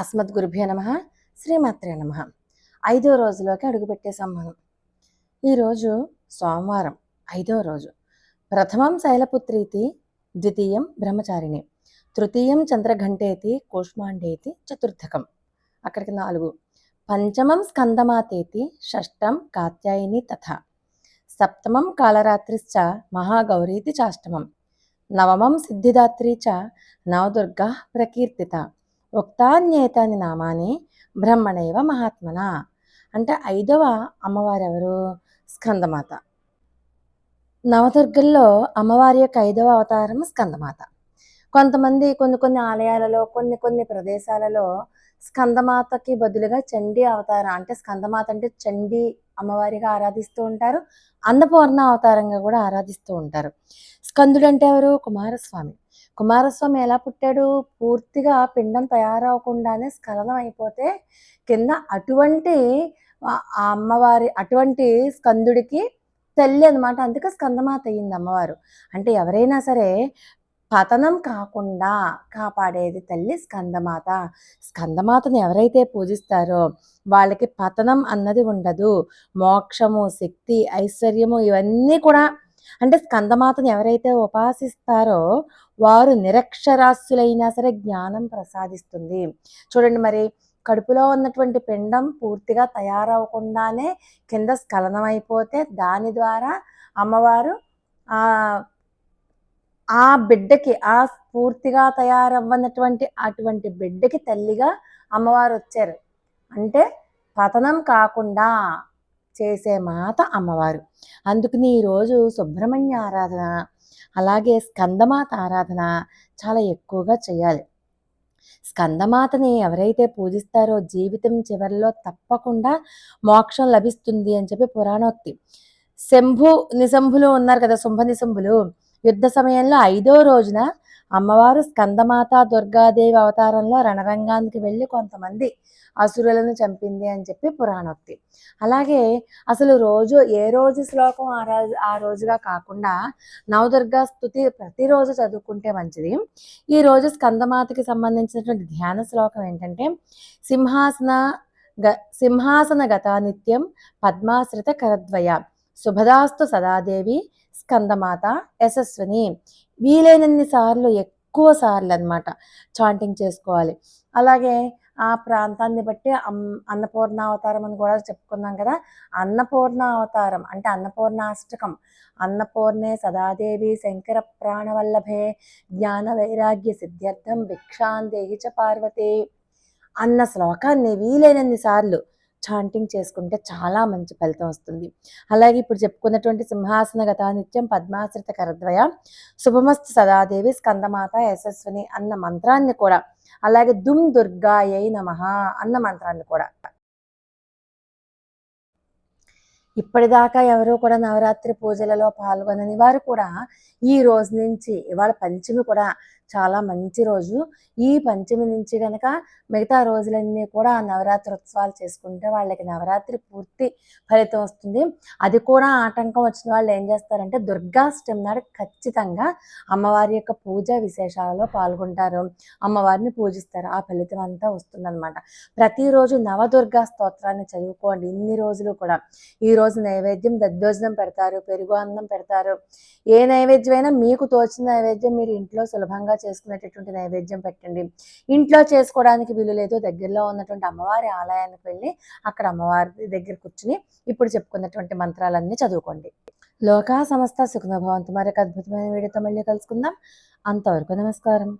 అస్మద్ గురుభ్యో నమ శ్రీమాత్రే నమ. ఐదో రోజులోకి అడుగుపెట్టేశాం మనం ఈరోజు సోమవారం ఐదో రోజు. ప్రథమం శైలపుత్రీతి ద్వితీయం బ్రహ్మచారిణి తృతీయం చంద్రఘంటేతి కూష్మాండేతి చతుర్థకం. అక్కడికి నాలుగు. పంచమం స్కందమాతేతి షష్టం కాత్యాయని తథ. సప్తమం కాళరాత్రిశ్చ మహాగౌరీతి చాష్టమం. నవమం సిద్ధిదాత్రి చ నవదుర్గా ప్రకీర్తిత. ఉక్తాన్యేతాని నామాని బ్రహ్మణైవ మహాత్మన. అంటే ఐదవ అమ్మవారు ఎవరు స్కందమాత. నవదుర్గల్లో అమ్మవారి యొక్క ఐదవ అవతారం స్కందమాత. కొంతమంది కొన్ని కొన్ని ఆలయాలలో కొన్ని కొన్ని ప్రదేశాలలో స్కందమాతకి బదులుగా చండీ అవతారం అంటే స్కందమాత అంటే చండీ అమ్మవారిగా ఆరాధిస్తూ ఉంటారు. అన్నపూర్ణ అవతారంగా కూడా ఆరాధిస్తూ ఉంటారు. స్కందుడు అంటే ఎవరు? కుమారస్వామి. కుమారస్వామి ఎలా పుట్టాడు? పూర్తిగా పిండం తయారవకుండానే స్ఖలనం అయిపోతే కింద అటువంటి ఆ అమ్మవారి అటువంటి స్కందుడికి తల్లి అనమాట అందుకే స్కందమాత అయ్యింది అమ్మవారు. అంటే ఎవరైనా సరే పతనం కాకుండా కాపాడేది తల్లి స్కందమాత. స్కందమాతను ఎవరైతే పూజిస్తారో వాళ్ళకి పతనం అన్నది ఉండదు. మోక్షము శక్తి ఐశ్వర్యము ఇవన్నీ కూడా అంటే స్కందమాతను ఎవరైతే ఉపాసిస్తారో వారు నిరక్షరాస్యులైనా సరే జ్ఞానం ప్రసాదిస్తుంది. చూడండి మరి కడుపులో ఉన్నటువంటి పిండం పూర్తిగా తయారవకుండానే కింద స్ఖలనం అయిపోతే దాని ద్వారా అమ్మవారు ఆ ఆ బిడ్డకి ఆ పూర్తిగా తయారవ్వనటువంటి అటువంటి బిడ్డకి తల్లిగా అమ్మవారు వచ్చారు అంటే పతనం కాకుండా చేసే మాత అమ్మవారు. అందుకని ఈరోజు సుబ్రహ్మణ్య ఆరాధన అలాగే స్కందమాత ఆరాధన చాలా ఎక్కువగా చేయాలి. స్కందమాతని ఎవరైతే పూజిస్తారో జీవితం చివరిలో తప్పకుండా మోక్షం లభిస్తుంది అని చెప్పి పురాణోక్తి. శంభు నిశంభులు ఉన్నారు కదా శుంభ నిశంభులు. యుద్ధ సమయంలో ఐదో రోజున అమ్మవారు స్కందమాత దుర్గాదేవి అవతారంలో రణరంగానికి వెళ్ళి కొంతమంది అసురులను చంపింది అని చెప్పి పురాణోక్తి. అలాగే అసలు రోజు ఏ రోజు శ్లోకం ఆ రోజు ఆ రోజుగా కాకుండా నవదుర్గా స్థుతి ప్రతిరోజు చదువుకుంటే మంచిది. ఈ రోజు స్కందమాతకి సంబంధించినటువంటి ధ్యాన శ్లోకం ఏంటంటే సింహాసన గ సింహాసన గత నిత్యం పద్మాశ్రిత కరద్వయ శుభదాస్తు సదాదేవి స్కందమాత యశస్విని. వీలైనన్ని సార్లు ఎక్కువ సార్లు అనమాట చాంటింగ్ చేసుకోవాలి. అలాగే ఆ ప్రాంతాన్ని బట్టి అన్నపూర్ణ అవతారం అని కూడా చెప్పుకున్నాం కదా. అన్నపూర్ణ అవతారం అంటే అన్నపూర్ణాష్టకం. అన్నపూర్ణే సదాదేవి శంకర ప్రాణవల్లభే జ్ఞాన వైరాగ్య సిద్ధ్యర్థం భిక్షాందేహి చ పార్వతి. అన్న శ్లోకాన్ని వీలైనన్ని సార్లు చాంటింగ్ చేసుకుంటే చాలా మంచి ఫలితం వస్తుంది. అలాగే ఇప్పుడు చెప్పుకున్నటువంటి సింహాసన గత నిత్యం పద్మాశ్రిత కరద్వయ శుభమస్తు సదాదేవి స్కందమాత యశస్విని అన్న మంత్రాన్ని కూడా అలాగే దుమ్ దుర్గాయై నమ అన్న మంత్రాన్ని కూడా. ఇప్పటిదాకా ఎవరూ కూడా నవరాత్రి పూజలలో పాల్గొనని వారు కూడా ఈ రోజు నుంచి ఇవాళ పంచమి కూడా చాలా మంచి రోజు. ఈ పంచమి నుంచి కనుక మిగతా రోజులన్నీ కూడా నవరాత్రి ఉత్సవాలు చేసుకుంటే వాళ్ళకి నవరాత్రి పూర్తి ఫలితం వస్తుంది. అది కూడా ఆటంకం వచ్చిన వాళ్ళు ఏం చేస్తారంటే దుర్గాష్టమి నాడు ఖచ్చితంగా అమ్మవారి యొక్క పూజ విశేషాలలో పాల్గొంటారు. అమ్మవారిని పూజిస్తారు. ఆ ఫలితం అంతా వస్తుందన్నమాట. ప్రతిరోజు నవదుర్గా స్తోత్రాన్ని చదువుకోండి. ఇన్ని రోజులు కూడా. ఈ రోజు నైవేద్యం దద్దోజనం పెడతారు పెరుగు అన్నం పెడతారు. ఏ నైవేద్యమైనా మీకు తోచిన నైవేద్యం మీరు ఇంట్లో సులభంగా చేసుకునేటటువంటి నైవేద్యం పెట్టండి. ఇంట్లో చేసుకోవడానికి వీలు లేదు. దగ్గరలో ఉన్నటువంటి అమ్మవారి ఆలయానికి వెళ్ళి అక్కడ అమ్మవారి దగ్గర కూర్చుని ఇప్పుడు చెప్పుకున్నటువంటి మంత్రాలన్నీ చదువుకోండి. లోకా సమస్త సుఖనభవంతు మరొక అద్భుతమైన వీడియోతో మళ్ళీ కలుసుకుందాం. అంతవరకు నమస్కారం.